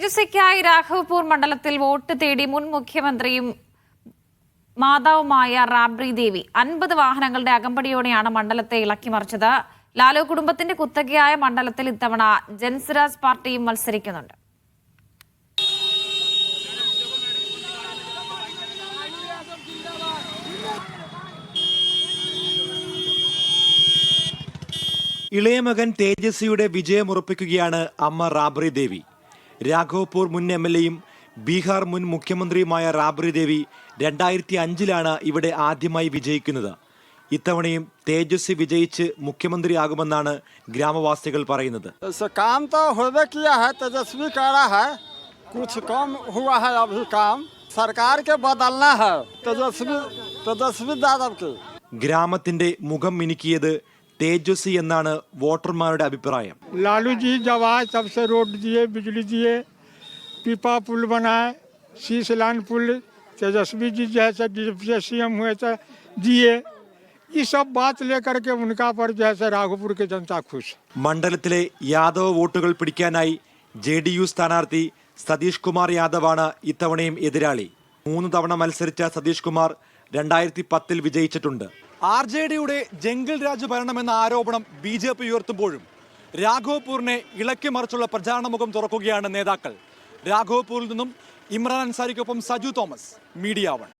തേജസ്വിക്കായി രാഘവപൂർ മണ്ഡലത്തിൽ വോട്ട് തേടി മുൻ മുഖ്യമന്ത്രിയും മാതാവുമായ റാബ്രി ദേവി അൻപത് വാഹനങ്ങളുടെ അകമ്പടിയോടെയാണ് മണ്ഡലത്തെ ഇളക്കിമറിച്ചത് ലാലു കുടുംബത്തിന്റെ കുത്തകയായ മണ്ഡലത്തിൽ ഇത്തവണ ജൻസിരാജ് പാർട്ടിയും മത്സരിക്കുന്നുണ്ട്. ഇളയമകൻ തേജസ്വിയുടെ വിജയമുറപ്പിക്കുകയാണ് അമ്മ റാബ്രി ദേവി. രാഘവപൂർ മുൻ എം എൽ എയും ബീഹാർ മുൻ മുഖ്യമന്ത്രിയുമായ റാബ്രി ദേവി രണ്ടായിരത്തി അഞ്ചിലാണ് ഇവിടെ ആദ്യമായി വിജയിക്കുന്നത് ഇത്തവണയും തേജസ്വി വിജയിച്ച് മുഖ്യമന്ത്രിയാകുമെന്നാണ് ഗ്രാമവാസികൾ പറയുന്നത് ऐसे काम तो होबे किया है तेजस्वी करा है कुछ कम हुआ है अभी काम सरकार के बदलना है तेजस्वी तेजस्वी यादव के ഗ്രാമത്തിന്റെ മുഖം മിനുക്കിയത് തേജസ്വി എന്നാണ് വോട്ടർമാരുടെ അഭിപ്രായം लालू जी जब आए तब से रोड दिए बिजली दिए पीपा पुल बनाए शीश लाइन पुल तेजस्वी जी जैसे डिप्टी सी एम हुए थे दिए ये सब बात लेकर के उनका पर जैसे राघोपुर की जनता खुश है മണ്ഡലത്തിലെ യാദവ് വോട്ടുകൾ പിടിക്കാനായി ജെ ഡി യു സ്ഥാനാർത്ഥി സതീഷ് കുമാർ യാദവാണ് ഇത്തവണയും എതിരാളി മൂന്ന് തവണ മത്സരിച്ച സതീഷ് കുമാർ രണ്ടായിരത്തി പത്തിൽ വിജയിച്ചിട്ടുണ്ട് ആർ ജെ ഡിയുടെ ജംഗിൾ രാജ് ഭരണമെന്ന ആരോപണം ബി ജെ പി ഉയർത്തുമ്പോഴും രാഘവപൂറിനെ ഇളക്കി മറിച്ചുള്ള പ്രചാരണ മുഖം തുറക്കുകയാണ് നേതാക്കൾ. രാഘവപൂരിൽ നിന്നും ഇമ്രാൻ അൻസാരിക്കൊപ്പം സജു തോമസ് മീഡിയ വൺ.